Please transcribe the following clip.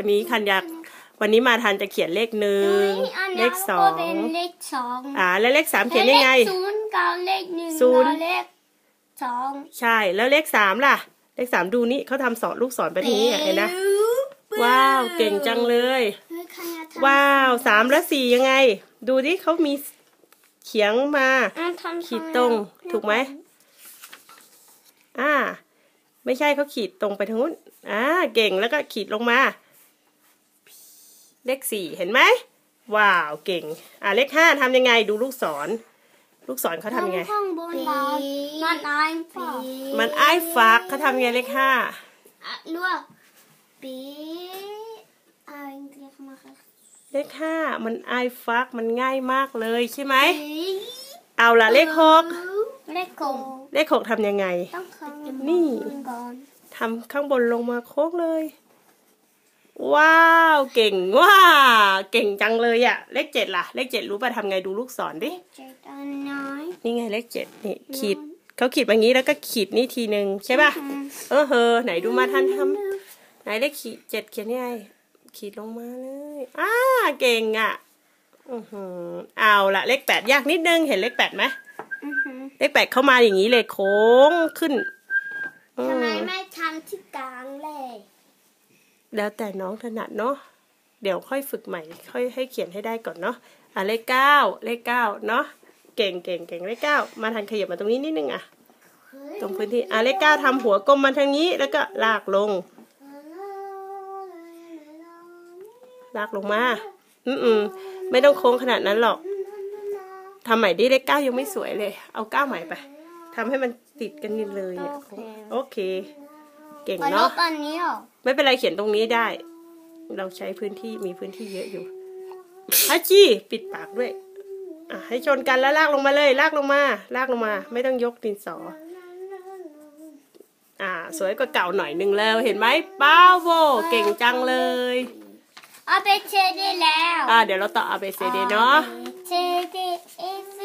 วันนี้คันอยากวันนี้มาทันจะเขียนเลขหนึ่งอันเลนี้ขสอก็งเป็นเลขสองอ่าแล้วเลขสามเขียนยังไงเลขศูนย์กับเลขหนึ่งศูนย์กับเลขสองใช่แล้วเลขสามล่ะ เลขสามดูนี่เขาทำสอนลูกศรไปทางนี้อะเห็นนะว้าวเก่งจังเลยเฮ้ยใครอะทำว้าวสามและสี่ยังไง ดูดิเขามีเขียงมาอะทำขีดตรงถูกไหมอ่า ไม่ใช่เขาขีดตรงไปทางนู้นอ่าเก่งแล้วก็ขีดลงมา เลขสี่เห็นไหมว้าวเก่ง อ่าเลขห้าทำยังไงดูลูกศร ลูกศรเขาทำยังไง ข้างบนบอลมันอายฝากมันไอ้ฟักเขาทำยังไงเลขห้าอะรู้ว่าปีอายเรียกมาค่ะเลขห้ามันไอ้ฟักมันง่ายมากเลยใช่ไหมปีเอาละเลขหกเลขโกเลขหกทำยังไง ต้องข้างนี่ก่อนทำข้างบนลงมาโค้งเลย ว้าว เก่งว้าเก่งจังเลยอะเลขเจ็ดล่ะ เลขเจ็ดรู้ป่ะทำไงดูลูกศรดิเจ็ดอันน้อยนี่ไงเลขเจ็ดนี่ขีดเขาขีดแบบนี้แล้วก็ขีดนี่ทีหนึ่งใช่ป่ะเออเฮอไหนดูมาทันทำไหนเลขขีดเจ็ดเขียนยังไงขีดลงมาเลยอ้าเก่งอะอือหือเอาละเลขแปดยากนิดนึงเห็นเลขแปดไหมอือหือเลขแปดเข้ามาอย่างนี้เลยโค้งขึ้นอืทำไมมไม่ทำที่กลางเลย แล้วแต่น้องถนัดเนาะเดี๋ยวค่อยฝึกใหม่ ค่อยให้เขียนให้ได้ก่อนเนาะอะเลขเก้าเลขเก้าเนาะเก่งเก่งเก่งเลขเก้ามาทันขยับมาตรงนี้นิดนึงอะตรงพื้นที่อะเลขเก้าทำหัวกลมมาทางนี้แล้วก็ลากลง ลากลงมา อืมอืมไม่ต้องโค้งขนาดนั้นหรอกทำใหม่ดิเลขเก้ายังไม่สวยเลย เอาเก้าใหม่ไปทำให้มันติดกันนิดเลยเนี่ยโอเค เก่งขอลเนาะบอันนี้เหรอไม่เป็นไรเขียนตรงนี้ได้ เราใช้พื้นที่มีพื้นที่เยอะอยู่ฮัจจี้ปิดปากด้วยอะให้ชนกันแล้วลากลงมาเลย ลากลงมา ลากลงมา ไม่ต้องยกดินสอ อ่า สวยกว่าเก่าหน่อยหนึ่งแล้ว เห็นไหมป้าโวเก่งจังเลยเอาไปเชดได้แล้ว อ่าเดี๋ยวเราต่อ A B C D เนาะเชดเอฟ